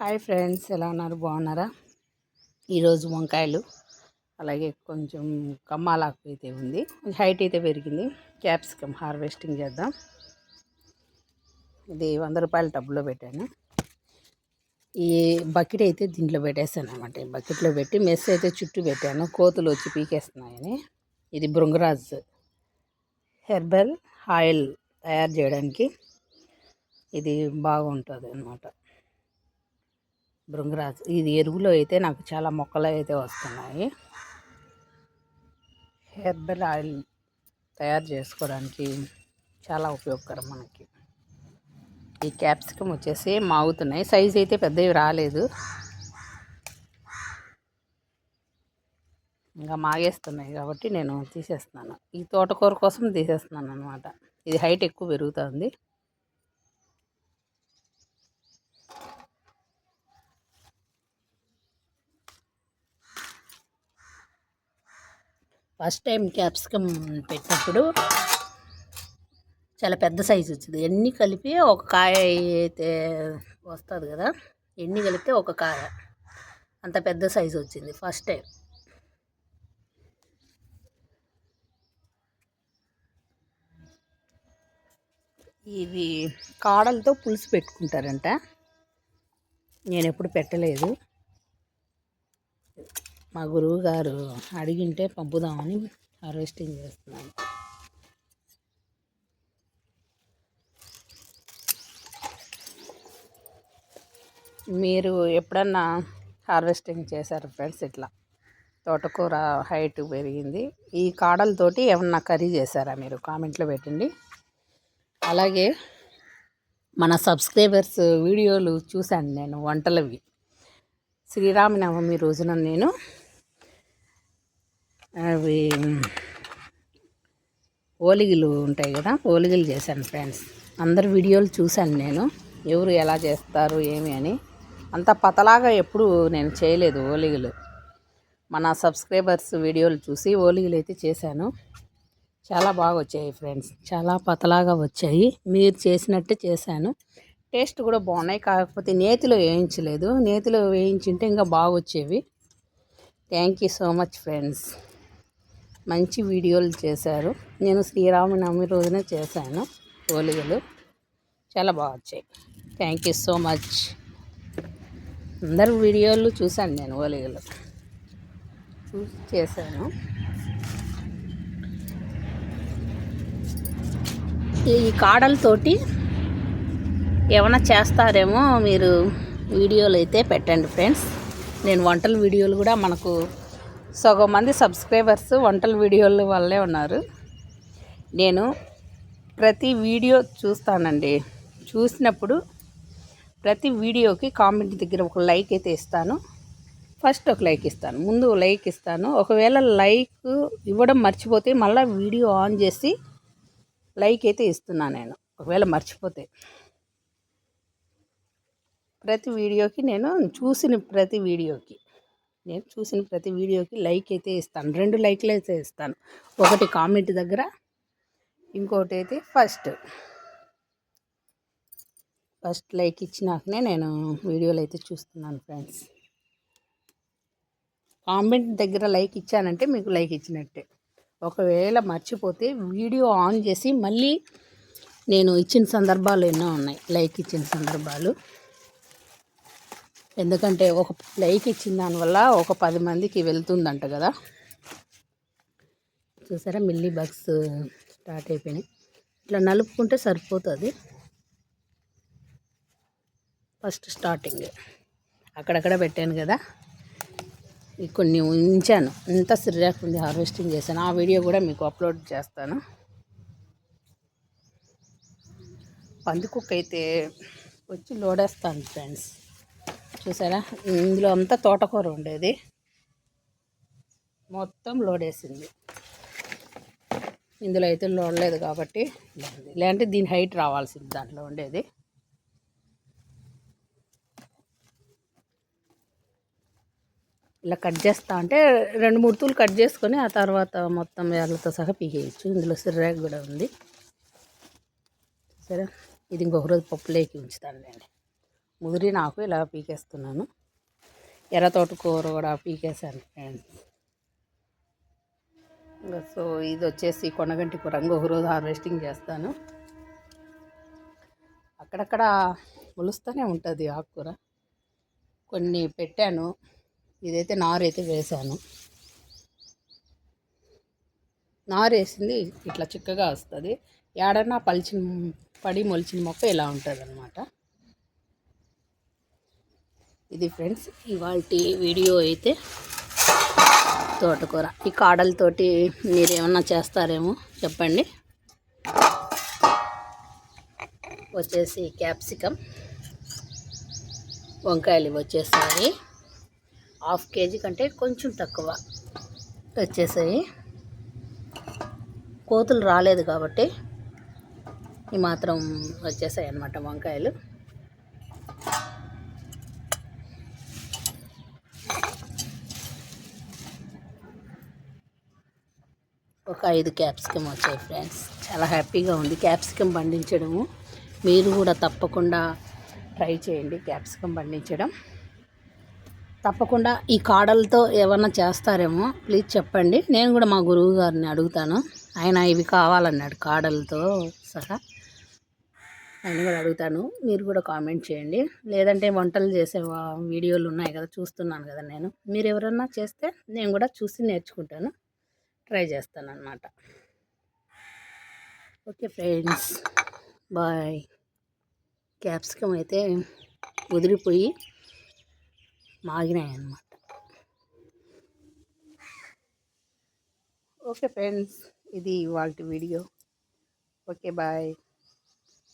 Hi friends ఎలా ఉన్నారు? బాగున్నారా? ఈరోజు వంకాయలు అలాగే కొంచెం కమ్మాలాకు అయితే ఉంది. హైట్ అయితే పెరిగింది. క్యాప్సికమ్ హార్వెస్టింగ్ చేద్దాం. ఇది వంద రూపాయల టబ్లో పెట్టాను. ఈ బకెట్ అయితే దీంట్లో పెట్టేస్తాను అనమాట ఈ బకెట్లో పెట్టి మెస్ అయితే చుట్టూ పెట్టాను. కోతులు వచ్చి పీకేస్తున్నాయని. ఇది భృంగరాజ్ హెర్బల్ ఆయిల్ తయారు చేయడానికి. ఇది బాగుంటుంది అనమాట భృంగరాజు ఇది ఎరువులో అయితే నాకు చాలా మొక్కలు అయితే వస్తున్నాయి. హెర్బల్ ఆయిల్ తయారు చేసుకోవడానికి చాలా ఉపయోగకరం మనకి. ఈ క్యాప్సికమ్ వచ్చేసి మాగుతున్నాయి. సైజ్ అయితే పెద్దవి రాలేదు. ఇంకా మాగేస్తున్నాయి కాబట్టి నేను తీసేస్తున్నాను. ఈ తోటకూర కోసం తీసేస్తున్నాను అనమాట ఇది హైట్ ఎక్కువ పెరుగుతుంది. ఫస్ట్ టైం క్యాప్సికమ్ పెట్టినప్పుడు చాలా పెద్ద సైజు వచ్చింది. ఎన్ని కలిపి ఒక కాయ అయితే వస్తుంది కదా ఎన్ని కలిపితే ఒక కాయ. అంత పెద్ద సైజు వచ్చింది ఫస్ట్ టైం. ఇవి కాడలతో పులుసు పెట్టుకుంటారంట. నేను ఎప్పుడు పెట్టలేదు. మా గురువు గారు అడిగింటే పంపుదామని హార్వెస్టింగ్ చేస్తున్నాను. మీరు ఎప్పుడన్నా హార్వెస్టింగ్ చేశారు ఫ్రెండ్స్ ఇట్లా? తోటకూర హైట్ పెరిగింది. ఈ కాడలతోటి ఏమన్నా కర్రీ చేశారా మీరు? కామెంట్లో పెట్టండి. అలాగే మన సబ్స్క్రైబర్స్ వీడియోలు చూశాను నేను వంటలవి. శ్రీరామనవమి రోజున నేను అవి ఓలిగిలు ఉంటాయి కదా ఓలిగిలు చేశాను ఫ్రెండ్స్. అందరు వీడియోలు చూశాను నేను. ఎవరు ఎలా చేస్తారు ఏమి అని. అంత పతలాగా ఎప్పుడు నేను చేయలేదు ఓలిగలు. మన సబ్స్క్రైబర్స్ వీడియోలు చూసి ఓలిగలు అయితే చేశాను. చాలా బాగా వచ్చాయి ఫ్రెండ్స్. చాలా పతలాగా వచ్చాయి. మీరు చేసినట్టు చేశాను. టేస్ట్ కూడా బాగున్నాయి. కాకపోతే నేతిలో వేయించలేదు. నేతిలో వేయించింటే ఇంకా బాగా వచ్చేవి thank you so much friends. మంచి వీడియోలు చేశారు. నేను శ్రీరామనవమి రోజునే చేశాను. ఓలిగలు చాలా బాగా వచ్చాయి. థ్యాంక్ యూ సో మచ్ అందరు వీడియోలు చూశాను నేను ఓలిగలు చూసి చేశాను. ఈ కాడలతోటి ఏమైనా చేస్తారేమో మీరు వీడియోలు అయితే పెట్టండి ఫ్రెండ్స్. నేను వంటల వీడియోలు కూడా మనకు సగం మంది సబ్స్క్రైబర్స్ వంటల వీడియోల వల్లే ఉన్నారు. నేను ప్రతి వీడియో చూస్తానండి. చూసినప్పుడు ప్రతి వీడియోకి కామెంట్ దగ్గర ఒక లైక్ అయితే ఇస్తాను. ఫస్ట్ ఒక లైక్ ఇస్తాను. ముందు లైక్ ఇస్తాను. ఒకవేళ లైక్ ఇవ్వడం మర్చిపోతే మళ్ళీ వీడియో ఆన్ చేసి లైక్ అయితే ఇస్తున్నాను నేను. ఒకవేళ మర్చిపోతే ప్రతి వీడియోకి నేను చూసిన ప్రతి వీడియోకి. నేను చూసిన ప్రతి వీడియోకి లైక్ అయితే ఇస్తాను. రెండు లైక్లు అయితే ఇస్తాను. ఒకటి కామెంట్ దగ్గర ఇంకోటి అయితే ఫస్ట్. ఫస్ట్ లైక్ ఇచ్చినాకనే నేను వీడియోలు అయితే చూస్తున్నాను ఫ్రెండ్స్. కామెంట్ దగ్గర లైక్ ఇచ్చానంటే మీకు లైక్ ఇచ్చినట్టే. ఒకవేళ మర్చిపోతే వీడియో ఆన్ చేసి మళ్ళీ నేను ఇచ్చిన సందర్భాలు ఎన్నో ఉన్నాయి. లైక్ ఇచ్చిన సందర్భాలు. ఎందుకంటే ఒక లైక్ ఇచ్చిన దానివల్ల ఒక పది మందికి వెళ్తుందంట కదా. చూసారా? మిల్లీ బగ్స్ స్టార్ట్ అయిపోయినాయి. ఇట్లా నలుపుకుంటే సరిపోతుంది. First starting. అక్కడక్కడ పెట్టాను కదా. కొన్ని ఉంచాను. ఇంత సిర్రాకు ఉంది హార్వెస్టింగ్ చేశాను. ఆ వీడియో కూడా మీకు అప్లోడ్ చేస్తాను. పందికొక్క అయితే వచ్చి లోడేస్తాను ఫ్రెండ్స్. చూసారా? ఇందులో అంతా తోటకూర ఉండేది. మొత్తం లోడ్ వేసింది ఇందులో అయితే లోడలేదు కాబట్టి లేదంటే దీని హైట్ రావాల్సింది దాంట్లో ఉండేది. ఇలా కట్ చేస్తా అంటే రెండు మూడు తూలు కట్ చేసుకొని ఆ తర్వాత మొత్తం వేర్లతో సహా పీకేయచ్చు. ఇందులో సిర్రాక్ కూడా ఉంది. సరే ఇది ఇంకొక రోజు పప్పులేకి ఉంచుతాను నేను ముదిరి నాకు ఇలా పీకేస్తున్నాను. ఎర్రతోట కూర కూడా పీకేశాను ఫ్రెండ్స్. ఇంకా సో ఇది వచ్చేసి కొనగంటి కూర. ఇంకొక రోజు హార్వెస్టింగ్ చేస్తాను. అక్కడక్కడ మొలుస్తూనే ఉంటుంది ఆకుకూర. కొన్ని పెట్టాను. ఇదైతే నారు అయితే వేశాను. నారు వేసింది ఇట్లా చిక్కగా వస్తుంది. ఏడన్నా పలిచిన పడి మొలిచిన మొక్క ఇలా ఉంటుంది అనమాట ఇది ఫ్రెండ్స్ ఇవాళ వీడియో అయితే తోటకూర. ఈ కాడలతోటి మీరు ఏమన్నా చేస్తారేమో చెప్పండి. వచ్చేసి క్యాప్సికమ్ వంకాయలు వచ్చేసాయి. హాఫ్ కేజీ కంటే కొంచెం తక్కువ వచ్చేసాయి. కోతులు రాలేదు కాబట్టి ఈ మాత్రం వచ్చేసాయి అన్నమాట వంకాయలు. ఒక ఐదు క్యాప్సికమ్ వచ్చాయి ఫ్రెండ్స్. చాలా హ్యాపీగా ఉంది. క్యాప్సికమ్ పండించడము. మీరు కూడా తప్పకుండా ట్రై చేయండి క్యాప్సికమ్ పండించడం. తప్పకుండా ఈ కాడలతో ఏమన్నా చేస్తారేమో ప్లీజ్ చెప్పండి. నేను కూడా మా గురువు గారిని అడుగుతాను. ఆయన ఇవి కావాలన్నాడు కాడలతో సహా. ఆయన కూడా అడుగుతాను. మీరు కూడా కామెంట్ చేయండి. లేదంటే వంటలు చేసే వీడియోలు ఉన్నాయి కదా చూస్తున్నాను కదా నేను. మీరు ఎవరన్నా చేస్తే నేను కూడా చూసి నేర్చుకుంటాను. ట్రై చేస్తాను ఓకే ఫ్రెండ్స్. బాయ్. క్యాప్సికమ్ అయితే ఉదిరిపోయి మాగినాయి అన్నమాట ఓకే ఫ్రెండ్స్ ఇది ఇవాళ వీడియో. Okay bye.